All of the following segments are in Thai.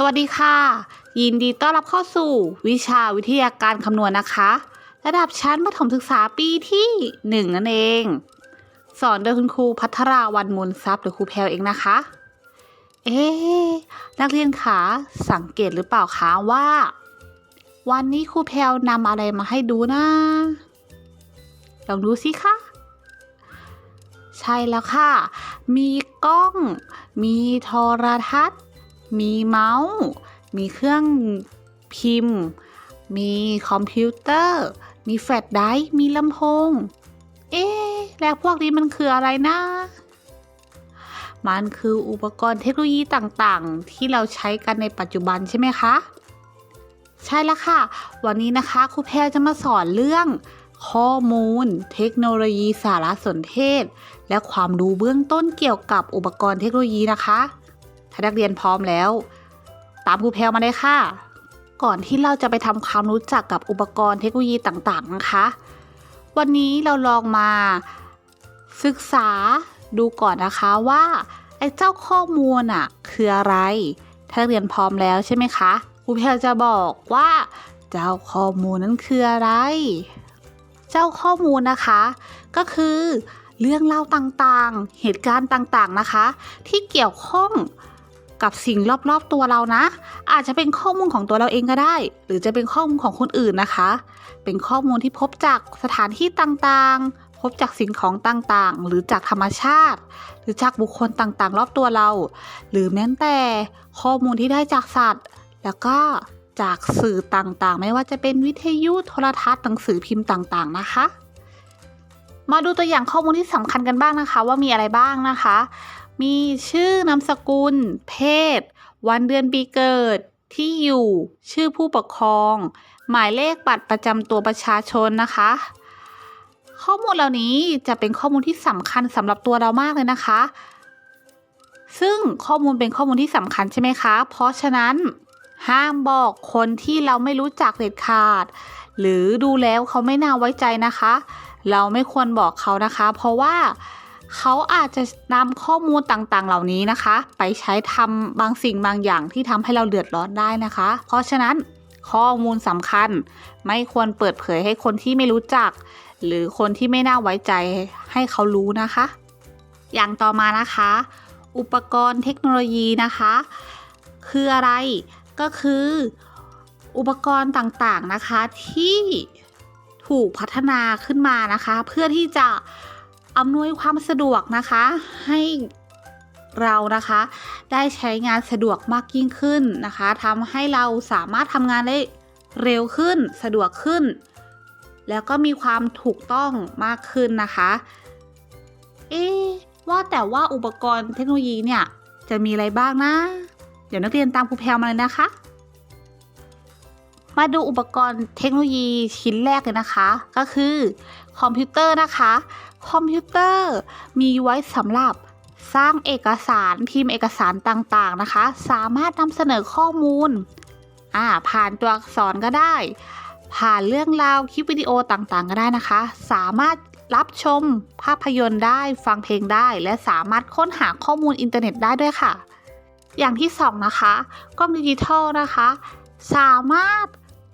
สวัสดีค่ะ ยินดีต้อนรับเข้าสู่ วิชาวิทยาการคำนวณนะคะ ระดับชั้นประถมศึกษาปีที่หนึ่งนั่นเอง สอนโดยคุณครูพัทราวันมูลทรัพย์หรือครูแพลวเองนะคะ เอ๊นักเรียนคะสังเกตหรือเปล่าคะว่า วันนี้ครูแพลวนำอะไรมาให้ดูนะลองดูสิคะใช่แล้วค่ะ มีกล้อง มีโทรทัศน์ มีเมาส์ มีเครื่องพิมพ์ มีคอมพิวเตอร์ มีแฟลชไดรฟ์มีลำโพง เอ๊ะแล้วพวกนี้มันคืออะไรนะ มันคืออุปกรณ์เทคโนโลยีต่างๆ ที่เราใช้กันในปัจจุบันใช่ไหมคะ ใช่แล้วค่ะ วันนี้นะคะครูแพรจะมาสอนเรื่องข้อมูล เทคโนโลยีสารสนเทศ และความรู้เบื้องต้นเกี่ยวกับอุปกรณ์เทคโนโลยีนะคะ ถ้านักเรียนพร้อมแล้ว ตามครูแพรมาเลยค่ะ ก่อนที่เราจะไปทำความรู้จักกับอุปกรณ์เทคโนโลยีต่างๆนะคะ วันนี้เราลองมาศึกษาดูก่อนนะคะว่าไอ้เจ้าข้อมูลอะคืออะไร ถ้านักเรียนพร้อมแล้วใช่ไหมคะครูแพรจะบอกว่า เจ้าข้อมูลนั้นคืออะไร เจ้าข้อมูลนะคะ ก็คือเรื่องเล่าต่างๆ เหตุการณ์ต่างๆนะคะ ที่เกี่ยวข้อง กับสิ่งรอบๆตัวเรานะ อาจจะเป็นข้อมูลของตัวเราเองก็ได้ หรือจะเป็นข้อมูลของคนอื่นนะคะ เป็นข้อมูลที่พบจากสถานที่ต่างๆ พบจากสิ่งของต่างๆ หรือจากธรรมชาติ หรือจากบุคคลต่างๆ รอบตัวเรา หรือแม้แต่ข้อมูลที่ได้จากสัตว์ แล้วก็จากสื่อต่างๆ ไม่ว่าจะเป็นวิทยุโทรทัศน์หนังสือพิมพ์ต่างๆ นะคะ มาดูตัวอย่างข้อมูลที่สำคัญกันบ้างนะคะ ว่ามีอะไรบ้างนะคะ มีชื่อนามสกุล เพศ วันเดือนปีเกิด ที่อยู่ ชื่อผู้ปกครอง หมายเลขบัตรประจำตัวประชาชนนะคะ ข้อมูลเหล่านี้จะเป็นข้อมูลที่สำคัญสำหรับตัวเรามากเลยนะคะ ซึ่งข้อมูลเป็นข้อมูลที่สำคัญใช่ไหมคะ เพราะฉะนั้น ห้ามบอกคนที่เราไม่รู้จักเด็ดขาด หรือดูแล้วเขาไม่น่าไว้ใจนะคะ เราไม่ควรบอกเขานะคะ เพราะว่า เขาอาจจะนำข้อมูลต่างๆ เหล่านี้นะคะ ไปใช้ทำบางสิ่งบางอย่างที่ทำให้เราเดือดร้อนได้นะคะ เพราะฉะนั้นข้อมูลสำคัญ ไม่ควรเปิดเผยให้คนที่ไม่รู้จัก หรือคนที่ไม่น่าไว้ใจให้เขารู้นะคะ อย่างต่อมานะคะ อุปกรณ์เทคโนโลยีนะคะ คืออะไรก็คืออุปกรณ์ต่างๆนะคะที่ถูกพัฒนาขึ้นมานะคะ เพื่อที่จะ อำนวยความสะดวกนะคะให้เรานะคะได้ใช้งานสะดวกมากยิ่งขึ้นนะคะทำให้เราสามารถทำงานได้เร็วขึ้นสะดวกขึ้น แล้วก็มีความถูกต้องมากขึ้นนะคะ เอ๊ว่าแต่ว่าอุปกรณ์เทคโนโลยีเนี่ยจะมีอะไรบ้างนะ เดี๋ยวนักเรียนตามครูแพรวมาเลยนะคะ มาดูอุปกรณ์เทคโนโลยีชิ้นแรกเลยนะคะ ก็คือคอมพิวเตอร์นะคะ คอมพิวเตอร์มีไว้สำหรับสร้างเอกสารพิมพ์เอกสารต่างๆนะคะ สามารถนำเสนอข้อมูลอ่าผ่านตัวอักษรก็ได้ ผ่านเรื่องราวคลิปวิดีโอต่างๆ ก็ได้นะคะ สามารถรับชมภาพยนตร์ได้ฟังเพลงได้ และสามารถค้นหาข้อมูลอินเทอร์เน็ตได้ด้วยค่ะ อย่างที่สองนะคะกล้องดิจิทัลนะคะ สามารถ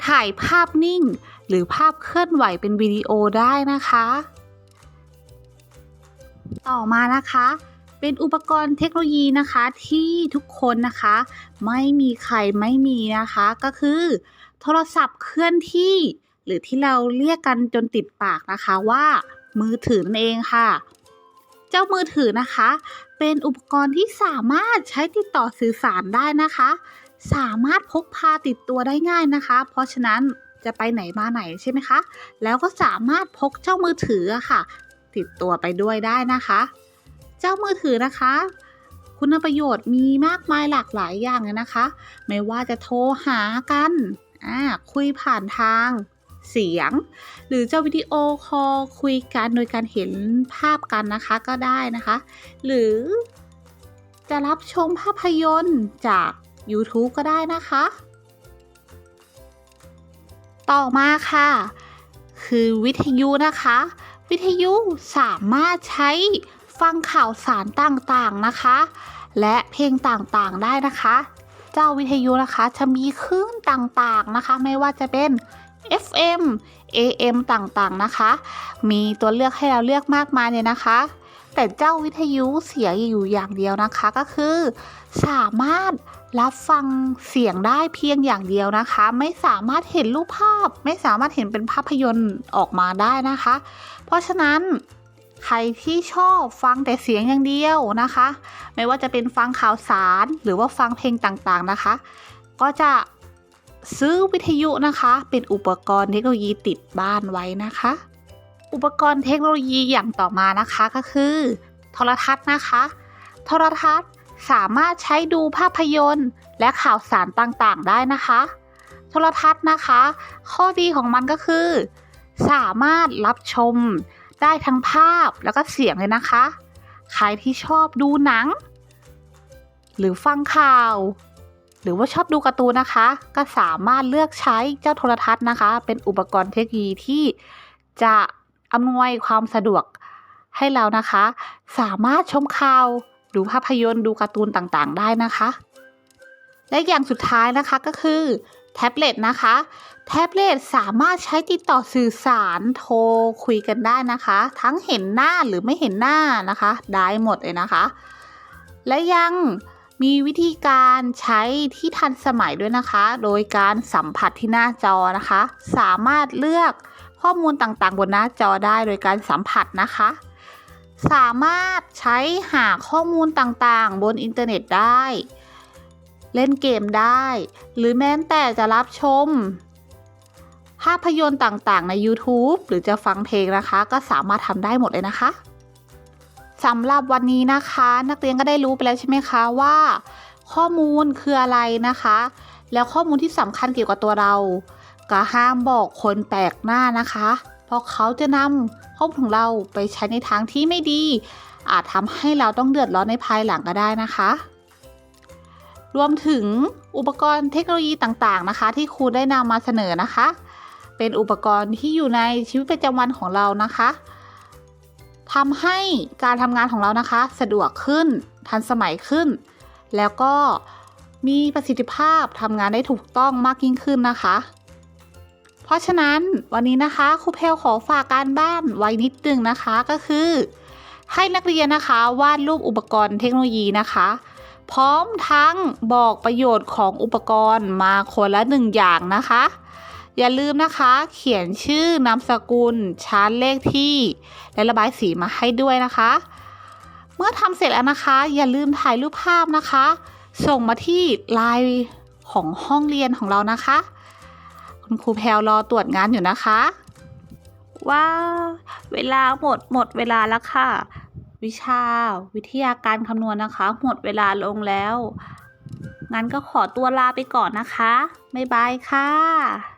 ถ่ายภาพนิ่ง หรือภาพเคลื่อนไหวเป็นวิดีโอได้นะคะ ต่อมานะคะ เป็นอุปกรณ์เทคโนโลยีนะคะที่ทุกคนนะคะ ไม่มีใครไม่มีนะคะ ก็คือ โทรศัพท์เคลื่อนที่ หรือที่เราเรียกกันจนติดปากนะคะว่า มือถือนั่นเองค่ะ เจ้ามือถือนะคะ เป็นอุปกรณ์ที่สามารถใช้ติดต่อสื่อสารได้นะคะ สามารถพกพาติดตัวได้ง่ายนะคะ เพราะฉะนั้นจะไปไหนมาไหนใช่ไหมคะ แล้วก็สามารถพกเจ้ามือถืออะค่ะ ติดตัวไปด้วยได้นะคะ เจ้ามือถือนะคะ คุณประโยชน์มีมากมายหลากหลายอย่างเลยนะคะ ไม่ว่าจะโทรหากันคุยผ่านทางเสียง หรือจะวิดีโอคอลคุยกันโดยการเห็นภาพกันนะคะก็ได้นะคะ หรือจะรับชมภาพยนตร์จาก YouTube ก็ได้นะคะ ต่อมาค่ะ คือวิทยุนะคะ วิทยุสามารถใช้ฟังข่าวสารต่างๆนะคะ และเพลงต่างๆได้นะคะ เจ้าวิทยุนะคะจะมีคลื่นต่างๆนะคะ ไม่ว่าจะเป็น FM AM ต่างๆนะคะ มีตัวเลือกให้เราเลือกมากมายเลยนะคะ แต่เจ้าวิทยุเสียอยู่อย่างเดียวนะคะก็คือ สามารถรับฟังเสียงได้เพียงอย่างเดียวนะคะ ไม่สามารถเห็นรูปภาพ ไม่สามารถเห็นเป็นภาพยนตร์ออกมาได้นะคะ เพราะฉะนั้นใครที่ชอบฟังแต่เสียงอย่างเดียวนะคะ ไม่ว่าจะเป็นฟังข่าวสารหรือว่าฟังเพลงต่างๆนะคะ ก็จะซื้อวิทยุนะคะ เป็นอุปกรณ์เทคโนโลยีติดบ้านไว้นะคะ อุปกรณ์เทคโนโลยีอย่างต่อมานะคะก็คือ โทรทัศน์นะคะ โทรทัศน์สามารถใช้ดูภาพยนตร์และข่าวสารต่างๆ ได้นะคะ โทรทัศน์นะคะ ข้อดีของมันก็คือ สามารถรับชมได้ทั้งภาพแล้วก็เสียงเลยนะคะ ใครที่ชอบดูหนัง หรือฟังข่าว หรือว่าชอบดูการ์ตูนนะคะ ก็สามารถเลือกใช้เจ้าโทรทัศน์นะคะ เป็นอุปกรณ์เทคโนโลยีที่จะ อำนวยความสะดวกให้เรานะคะ สามารถชมข่าวดูภาพยนตร์ดูการ์ตูนต่างๆ ได้นะคะ และอย่างสุดท้ายนะคะก็คือแท็บเล็ตนะคะ แท็บเล็ตสามารถใช้ติดต่อสื่อสารโทรคุยกันได้นะคะ ทั้งเห็นหน้าหรือไม่เห็นหน้านะคะ ได้หมดเลยนะคะ และยังมีวิธีการใช้ที่ทันสมัยด้วยนะคะ โดยการสัมผัสที่หน้าจอนะคะ สามารถเลือก ข้อมูลต่างๆ บนหน้าจอได้โดยการสัมผัสนะคะ สามารถใช้หาข้อมูลต่างๆ บนอินเทอร์เน็ตได้ เล่นเกมได้ หรือแม้แต่จะรับชม ภาพยนตร์ต่างๆ ใน YouTube หรือจะฟังเพลงนะคะ ก็สามารถทำได้หมดเลยนะคะสำหรับวันนี้นะคะ นักเรียนก็ได้รู้ไปแล้วใช่ไหมคะว่า ข้อมูลคืออะไรนะคะ แล้วข้อมูลที่สำคัญเกี่ยวกับตัวเรา ก็ห้ามบอกคนแปลกหน้านะคะ เพราะเขาจะนำข้อมูลของเราไปใช้ในทางที่ไม่ดี อาจทำให้เราต้องเดือดร้อนในภายหลังก็ได้นะคะ รวมถึงอุปกรณ์เทคโนโลยีต่างๆนะคะ ที่ครูได้นำมาเสนอนะคะ เป็นอุปกรณ์ที่อยู่ในชีวิตประจำวันของเรานะคะทำให้การทำงานของเรานะคะ สะดวกขึ้น ทันสมัยขึ้น แล้วก็มีประสิทธิภาพทำงานได้ถูกต้องมากยิ่งขึ้นนะคะ เพราะฉะนั้นวันนี้นะคะครูเพลขอฝากการบ้านไว้นิดนึงนะคะก็คือ ให้นักเรียนนะคะวาดรูปอุปกรณ์เทคโนโลยีนะคะ พร้อมทั้งบอกประโยชน์ของอุปกรณ์มาคนละหนึ่งอย่างนะคะ อย่าลืมนะคะ เขียนชื่อนามสกุลชั้นเลขที่ และระบายสีมาให้ด้วยนะคะ เมื่อทำเสร็จแล้วนะคะ อย่าลืมถ่ายรูปภาพนะคะ ส่งมาที่ไลน์ของห้องเรียนของเรานะคะ คุณครูแพลวรอตรวจงานอยู่นะคะ ว้าว เวลาหมดหมดเวลาแล้วค่ะ วิชา วิทยาการคำนวณนะคะ หมดเวลาลงแล้ว งั้นก็ขอตัวลาไปก่อนนะคะ บ๊ายบายค่ะ